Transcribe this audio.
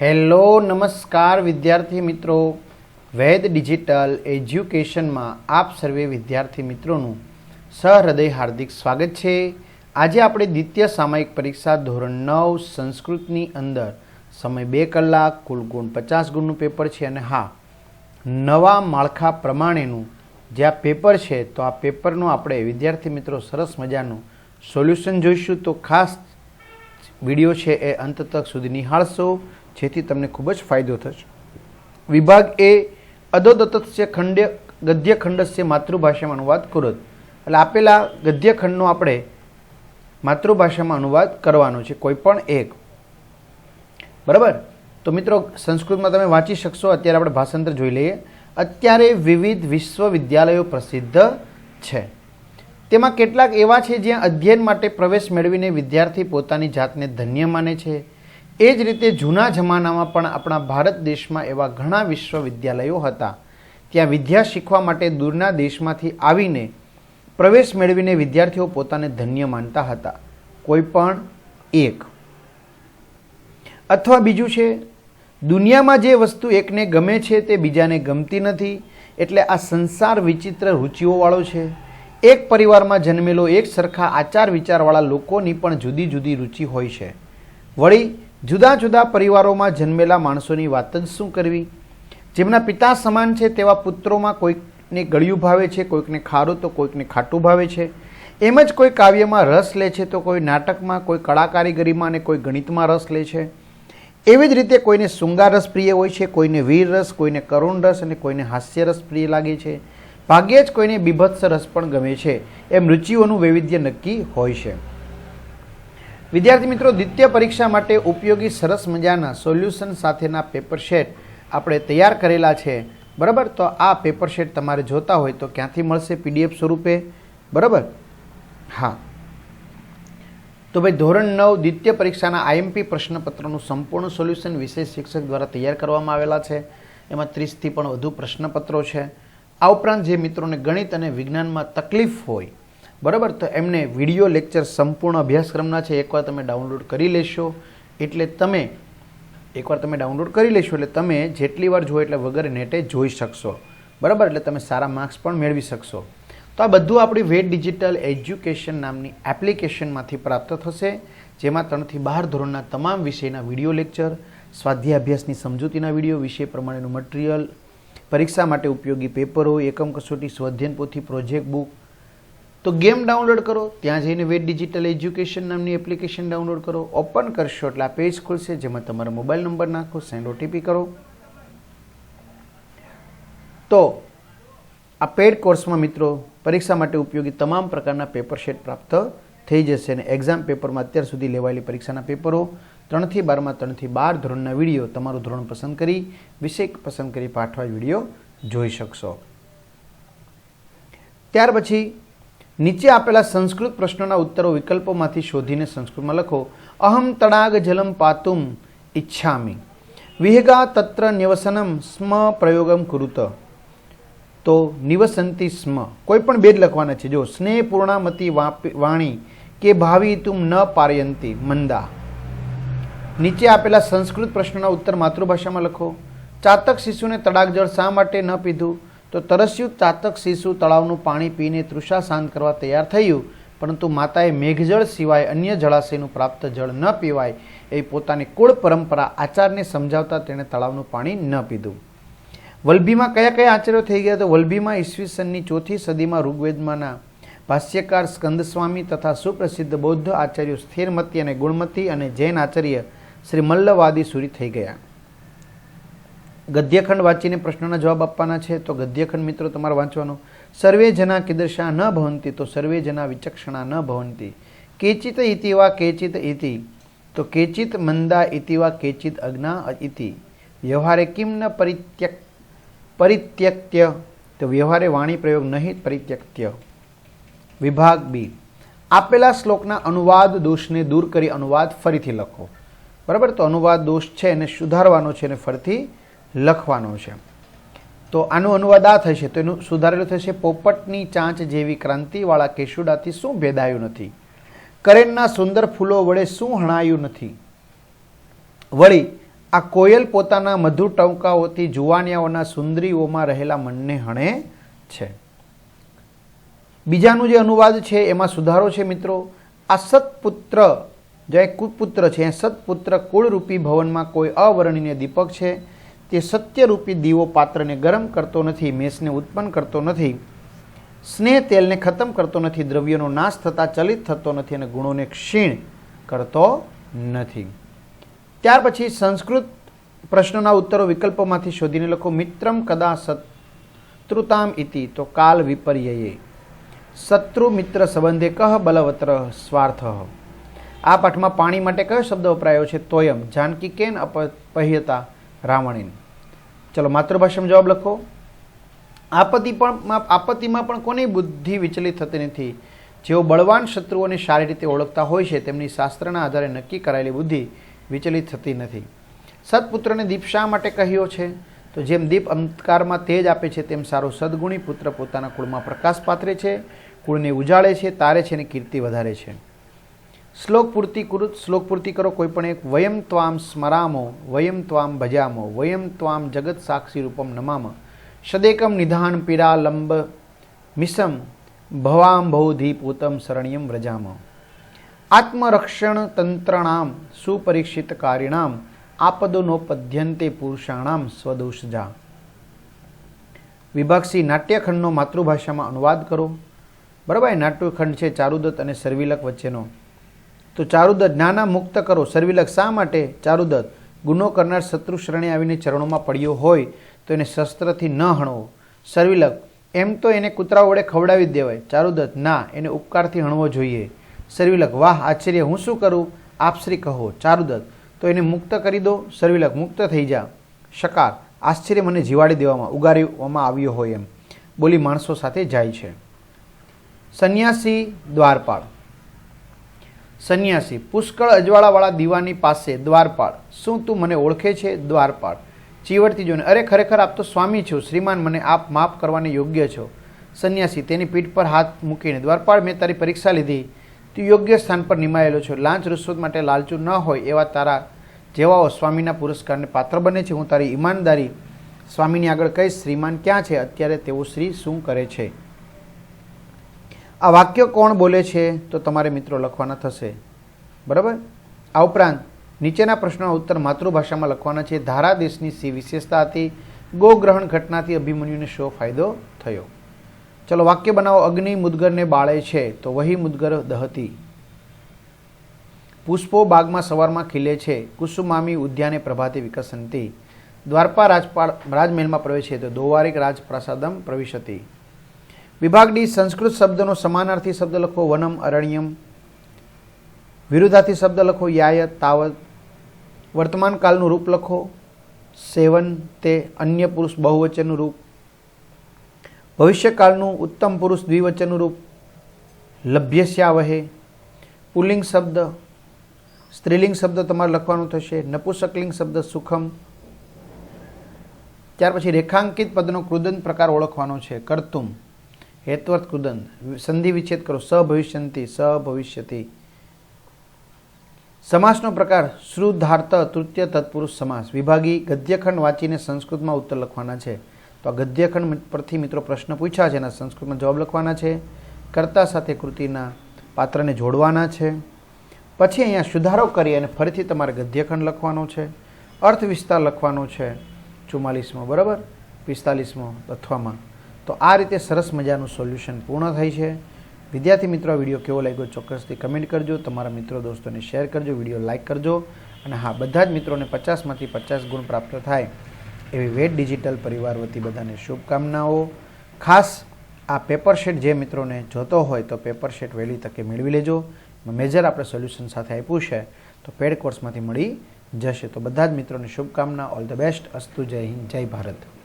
Hello, નમસ્કાર વિદ્યાર્થી મિત્રો. વેદ ડિજિટલ એજ્યુકેશનમાં આપ સર્વે વિદ્યાર્થી મિત્રોનું સહૃદય હાર્દિક સ્વાગત છે. આજે આપણે દ્વિતીય સામાયિક પરીક્ષા ધોરણ નવ, સંસ્કૃતની અંદર સમય બે કલાક, કુલ ગુણ પચાસ ગુણનું પેપર છે અને હા, નવા માળખા પ્રમાણેનું જે આ પેપર છે, તો આ પેપરનું આપણે વિદ્યાર્થી મિત્રો સરસ મજાનું સોલ્યુશન જોઈશું. તો ખાસ વીડિયો છે એ અંત તક સુધી નિહાળશો. જેથી તમને ખૂબ જ ફાયદો થશે. વિભાગ એ અધોદત્તસ્ય ખંડ્ય ગદ્ય ખંડસ્ય માતૃભાષામાં અનુવાદ કરો એટલે આપેલા ગદ્ય ખંડનો આપણે માતૃભાષામાં અનુવાદ કરવાનો છે, કોઈ પણ એક. બરાબર? તો મિત્રો, સંસ્કૃતમાં તમે વાંચી શકશો, અત્યારે આપણે ભાષાંતર જોઈ લઈએ. અત્યારે વિવિધ વિશ્વવિદ્યાલયો પ્રસિદ્ધ છે. તેમાં કેટલાક એવા છે જ્યાં અધ્યયન માટે પ્રવેશ મેળવીને વિદ્યાર્થી પોતાની જાતને ધન્ય માને છે એ જ રીતે જૂના જમાનામાં પણ આપણા ભારત દેશમાં એવા ઘણા વિશ્વવિદ્યાલયો હતા. ત્યાં વિદ્યા શીખવા માટે દૂરના દેશમાંથી આવીને પ્રવેશ મેળવીને વિદ્યાર્થીઓ પોતાને ધન્ય માનતા હતા. કોઈ પણ એક. અથવા બીજું છે, દુનિયામાં જે વસ્તુ એકને ગમે છે તે બીજાને ગમતી નથી, એટલે આ સંસાર વિચિત્ર રુચિઓવાળો છે. એક પરિવારમાં જન્મેલો એક સરખા આચાર વિચારવાળા લોકોની પણ જુદી જુદી રુચિ હોય છે. વળી જુદા જુદા પરિવારોમાં જન્મેલા માણસોની વાત જ શું કરવી? જેમના પિતા સમાન છે તેવા પુત્રોમાં કોઈકને ગળ્યું ભાવે છે, કોઈકને ખારું તો કોઈકને ખાટું ભાવે છે. એમ જ કોઈ કાવ્યમાં રસ લે છે તો કોઈ નાટકમાં, કોઈ કળાકારીગરીમાં અને કોઈ ગણિતમાં રસ લે છે. એવી જ રીતે કોઈને શૃંગાર રસ પ્રિય હોય છે, કોઈને વીર રસ કોઈને કરુણ રસ અને કોઈને હાસ્ય રસ પ્રિય લાગે છે. ભાગ્યે જ કોઈને બીભત્સ રસ પણ ગમે છે. એમ રુચિઓનું વૈવિધ્ય નક્કી હોય છે. વિદ્યાર્થી મિત્રો, દ્વિતીય પરીક્ષા માટે ઉપયોગી સરસ મજાના સોલ્યુશન સાથેના પેપર શેટ આપણે તૈયાર કરેલા છે. બરાબર? તો આ પેપર શેટ તમારે જોતા હોય તો ક્યાંથી મળશે પીડીએફ સ્વરૂપે? બરાબર? હા. તો ભાઈ, ધોરણ નવ દ્વિતીય પરીક્ષાના આઈએમપી પ્રશ્નપત્રનું સંપૂર્ણ સોલ્યુશન વિશેષ શિક્ષક દ્વારા તૈયાર કરવામાં આવેલા છે. એમાં ત્રીસથી પણ વધુ પ્રશ્નપત્રો છે. આ ઉપરાંત જે મિત્રોને ગણિત અને વિજ્ઞાનમાં તકલીફ હોય બરાબર? તો એમને વીડિયો લેક્ચર સંપૂર્ણ અભ્યાસક્રમના છે. એકવાર તમે ડાઉનલોડ કરી લેશો, એટલે તમે એકવાર તમે ડાઉનલોડ કરી લેશો, એટલે તમે જેટલી વાર જુઓ એટલે વગર નેટે જોઈ શકશો. બરાબર? એટલે તમે સારા માર્ક્સ પણ મેળવી શકશો. તો આ બધું આપણી વેટ ડિજિટલ એજ્યુકેશન નામની એપ્લિકેશનમાંથી પ્રાપ્ત થશે, જેમાં ત્રણથી બાર ધોરણના તમામ વિષયના વીડિયો લેક્ચર સ્વાધ્યાય અભ્યાસની સમજૂતીના વીડિયો વિષય પ્રમાણેનું મટીરિયલ પરીક્ષા માટે ઉપયોગી પેપરો એકમ કસોટી સ્વાધ્યન પોથી પ્રોજેક્ટ બુક તો ગેમ ડાઉનલોડ કરો, ત્યાં જઈને વેટ ડિજિટલ એજ્યુકેશન નામની એપ્લિકેશન ડાઉનલોડ કરો, ઓપન કરશો એટલે આ પેજ ખુલશે, જેમાં તમારો મોબાઈલ નંબર નાખો સેન્ડ ઓટીપી કરો. તો આ પેડ કોર્સમાં મિત્રો, પરીક્ષા માટે ઉપયોગી તમામ પ્રકારના પેપર શેટ પ્રાપ્ત થઈ જશે અને એક્ઝામ પેપરમાં અત્યાર સુધી લેવાયેલી પરીક્ષાના પેપરો ત્રણથી બારમાં, ત્રણથી બાર ધોરણના વીડિયો તમારું ધોરણ પસંદ કરી, વિષય પસંદ કરી, પાઠવા વીડિયો જોઈ શકશો. ત્યાર પછી નીચે આપેલા સંસ્કૃત પ્રશ્નોના ઉત્તરો વિકલ્પોમાંથી શોધીને સંસ્કૃતમાં લખો. અહમ તડાગ જલમ પાતુમ ઈચ્છામી. વિહગા તત્ર નિવસનમ સ્મ પ્રયોગમ કુરુત. તો નિવસંતી સ્મ. કોઈ પણ બેદ લખવાના છે. જો સ્નેહ પૂર્ણામતી વાણી કે ભાવિ તુમ ન પારયંતી મંદા. નીચે આપેલા સંસ્કૃત પ્રશ્નોના ઉત્તર માતૃભાષામાં લખો. ચાતક શિશુને તડાગ જળ શા માટે ન પીધું? તો તરસ્યું ચાતક શિશુ તળાવનું પાણી પીને તૃષા શાંત કરવા તૈયાર થયું, પરંતુ માતાએ મેઘજળ સિવાય અન્ય જળાશયનું પ્રાપ્ત જળ ન પીવાય એ પોતાની કુળ પરંપરા આચારને સમજાવતા તેણે તળાવનું પાણી ન પીધું. વલભીમાં કયા કયા આચાર્યો થઈ ગયા તો વલભીમાં ઈસવીસનની ચોથી સદીમાં ઋગ્વેદમાંના ભાષ્યકાર સ્કંદસ્વામી તથા સુપ્રસિદ્ધ બૌદ્ધ આચાર્યો સ્થિરમતી અને ગુણમતી અને જૈન આચાર્ય શ્રી મલ્લવાદી સુરી થઈ ગયા. ગદ્યખંડ વાંચીને પ્રશ્નોના જવાબ આપવાના છે, તો ગદ્યખંડ મિત્રો તમારે વાંચવાનો. સર્વે જના કિદર્શા ન ભવંતી, તો સર્વે જના વિચક્ષણા ન ભવંતી. કેચિત ઇતિ વા કેચિત ઇતિ, તો કેચિત મંદા ઇતિ વા કેચિત અજ્ઞા ઇતિ. વ્યવહારે કિમ ન પરિત્યક, પરિત્યક્ત્ય, તો વ્યવહારે વાણી પ્રયોગ નહીં પરિત્યક્ત્ય. વિભાગ બી, આપેલા શ્લોકના અનુવાદ દોષને દૂર કરી અનુવાદ ફરીથી લખો. બરાબર? તો અનુવાદ દોષ છે એને સુધારવાનો છે અને ફરીથી લખવાનો છે. તો આનો અનુવાદ આ થશે, તો એનું સુધારેલું થશે, પોપટની ચાંચ જેવી ક્રાંતિવાળા કેશુડાથી શું ભેદાયું નથી? કરેણના સુંદર ફૂલો વડે શું હણાયું નથી? વળી, આ કોયલ પોતાના મધુર ટંકાઓથી જુવાનિયાઓના સુંદરીઓમાં રહેલા મનને હણે છે. બીજાનું જે અનુવાદ છે, એમાં સુધારો છે મિત્રો. આ સત્પુત્ર, જે કુપુત્ર છે, એ સત્પુત્ર કુળરૂપી ભવનમાં કોઈ અવર્ણનીય દીપક છે. તે સત્યરૂપી દીવો પાત્રને ગરમ કરતો નથી મેષને ઉત્પન્ન કરતો નથી, સ્નેહ તેલને ખતમ કરતો નથી, દ્રવ્યનો નાશ થતાં ચલિત થતો નથી અને ગુણોને ક્ષીણ કરતો નથી. ત્યાર પછી સંસ્કૃત પ્રશ્નોના ઉત્તરો વિકલ્પોમાંથી શોધીને લખો, મિત્રમ કદા શત્રુતામ ઇતિ? તો કાલ વિપર્યયે. શત્રુ મિત્ર સંબંધે કહ બલવત્ર સ્વાર્થ? આ પાઠમાં પાણી માટે કયો શબ્દ વપરાયો છે? તોયમ. જાનકી કેન અપહ્યતા? રાવણીન. ચલો, માતૃભાષામાં જવાબ લખો. આપત્તિ પણ આપત્તિમાં પણ કોની બુદ્ધિ વિચલિત થતી નથી? જેઓ બળવાન શત્રુઓને સારી રીતે ઓળખતા હોય છે, તેમની શાસ્ત્રના આધારે નક્કી કરાયેલી બુદ્ધિ વિચલિત થતી નથી. સત્પુત્રને દીપ શા માટે કહ્યો છે? તો જેમ દીપ અંધકારમાં તેજ આપે છે, તેમ સારો સદગુણી પુત્ર પોતાના કુળમાં પ્રકાશ પાથરે છે, કુળને ઉજાળે છે, તારે છે અને કીર્તિ વધારે છે. શ્લોક પૂર્તિ કૃત શ્લોક પૂર્તિ કરો કોઈ પણ એક. વયમ ત્વામ સ્મરામો, વયમ ત્વામ ભજામો, વયમ ત્વામ જગત સાક્ષી રૂપમ નમામ. સદેકમ નિધાન પીરાલંબ મિસમ ભવામ ભૌધિપૂતમ શરણ્યમ વ્રજામ. આત્મરક્ષણ તંત્રણામ, સુપરીક્ષિત કારિણામ આપદોનોપદ્યંતે પુરુષાણામ સ્વદોષજા. વિભાગસી નાટ્યખંડનો માતૃભાષામાં અનુવાદ કરો. બરાબર નાટ્યખંડ છે ચારુદત્ત અને સર્વિલક વચ્ચેનો. તો ચારુદત્ત જ્ઞાના મુક્ત કરો. સર્વિલક શા માટે? ચારુદત્ત, ગુનો કરનાર શત્રુ શ્રેણી આવીને ચરણોમાં પડ્યો હોય તો એને શસ્ત્રથી ન હણવો. સર્વિલક, એમ તો એને કૂતરા વડે ખવડાવી દેવાય. ચારુદત્ત, ના, એને ઉપકારથી હણવો જોઈએ. સર્વિલક, વાહ, આશ્ચર્ય, હું શું કરું? આપશ્રી કહો. ચારુદત્ત, તો એને મુક્ત કરી દો. સર્વિલક, મુક્ત થઈ જા. શકાર, આશ્ચર્ય મને જીવાડી દેવામાં, ઉગારવામાં આવ્યો હોય એમ. બોલી માણસો સાથે જાય છે. સંન્યાસી દ્વારપાળ. સંન્યાસી, પુષ્કળ અજવાળાવાળા દીવાની પાસે દ્વારપાળ. શું તું મને ઓળખે છે? દ્વારપાળ. ચીવડતી જોઈને, અરે, ખરેખર આપ તો સ્વામી છો. શ્રીમાન, મને આપ માફ કરવાને યોગ્ય છો. સંન્યાસી તેની પીઠ પર હાથ મૂકીને, દ્વારપાળ, મેં તારી પરીક્ષા લીધી. તું યોગ્ય સ્થાન પર નિમાયેલો છો. લાંચ રૂશ્વત માટે લાલચુ ન હોય એવા તારા જેવાઓ સ્વામીના પુરસ્કારને પાત્ર બને છે. હું તારી ઈમાનદારી સ્વામીની આગળ કહીશ. શ્રીમાન ક્યાં છે? અત્યારે તેઓ શ્રી શું કરે છે? આ વાક્ય કોણ બોલે છે તો તમારે મિત્રો લખવાના થશે. બરાબર? આ ઉપરાંત નીચેના પ્રશ્નોના ઉત્તર માતૃભાષામાં લખવાના છે. ધારા દેશની સી વિશેષતા હતી. ગોગ્રહણ ઘટનાથી અભિમન્યુને શો ફાયદો થયો? ચલો વાક્ય બનાવો. અગ્નિ મુદગરને બાળે છે તો વહી મુદગર દહતી. પુષ્પો બાગમાં સવારમાં ખીલે છે. કુસુમામી ઉદ્યાને પ્રભાતે વિકસંતી. દ્વારપા રાજપાળ રાજમહેલમાં પ્રવેશે તો દોવારિક રાજપ્રાસાદમ પ્રવિશતી. વિભાગ ડી સંસ્કૃત શબ્દનો સમાનાર્થી શબ્દ લખો વનમ, અરણ્યમ. વિરુદ્ધાર્થી શબ્દ લખો યાય, તાવત. વર્તમાન કાળનું રૂપ લખો સેવન, તે અન્ય પુરુષ બહુવચનનું રૂપ. ભવિષ્યકાળનું ઉત્તમ પુરુષ દ્વિવચનનું રૂપ. લભ્યસ્યાવહે. પુલ્લિંગ શબ્દ. સ્ત્રીલિંગ શબ્દ તમારે લખવાનું થશે. નપુસકલિંગ શબ્દ સુખમ. ત્યાર પછી રેખાંકિત પદનો કૃદંત પ્રકાર ઓળખવાનો છે. કર્તુમ. હેત્વર્થ કુદન સંધિ વિચ્છેદ કરો. સભવિષ્યંતી, સભવિષ્યતી. સમાસનો પ્રકાર શ્રુધાર્થ તૃતીય તત્પુરુષ સમાસ. વિભાગી ગદ્યખંડ વાંચીને સંસ્કૃતમાં ઉત્તર લખવાના છે. તો આ ગદ્યખંડ પરથી મિત્રો પ્રશ્ન પૂછ્યા છે એના સંસ્કૃતમાં જવાબ લખવાના છે. કર્તા સાથે કૃતિના પાત્રને જોડવાના છે. પછી અહીંયા સુધારો કરી અને ફરીથી તમારે ગદ્યખંડ લખવાનો છે. અર્થ વિસ્તાર લખવાનો છે. ચુમ્માલીસમો, બરાબર? પિસ્તાલીસમો અથવામાં તો આ રીતે સરસ મજાનું સોલ્યુશન પૂર્ણ થાય છે. વિદ્યાર્થી મિત્રો વીડિયો કેવો લાગ્યો ચોક્કસથી કમેન્ટ કરજો. તમારા મિત્રો દોસ્તોને શેર કરજો, વીડિયો લાઇક કરજો. અને હા, બધા જ મિત્રોને પચાસમાંથી પચાસ ગુણ પ્રાપ્ત થાય એવી વેટ ડિજિટલ પરિવાર વતી બધાને શુભકામનાઓ. ખાસ આ પેપર શેટ જે મિત્રોને જોતો હોય તો પેપર શેટ વહેલી તકે મેળવી લેજો. મેજર આપણે સોલ્યુશન સાથે આપ્યું છે, તો પેડ કોર્સમાંથી મળી જશે. તો બધા જ મિત્રોને શુભકામના, ઓલ ધ બેસ્ટ. અસ્તુ, જય હિન્દ, જય ભારત.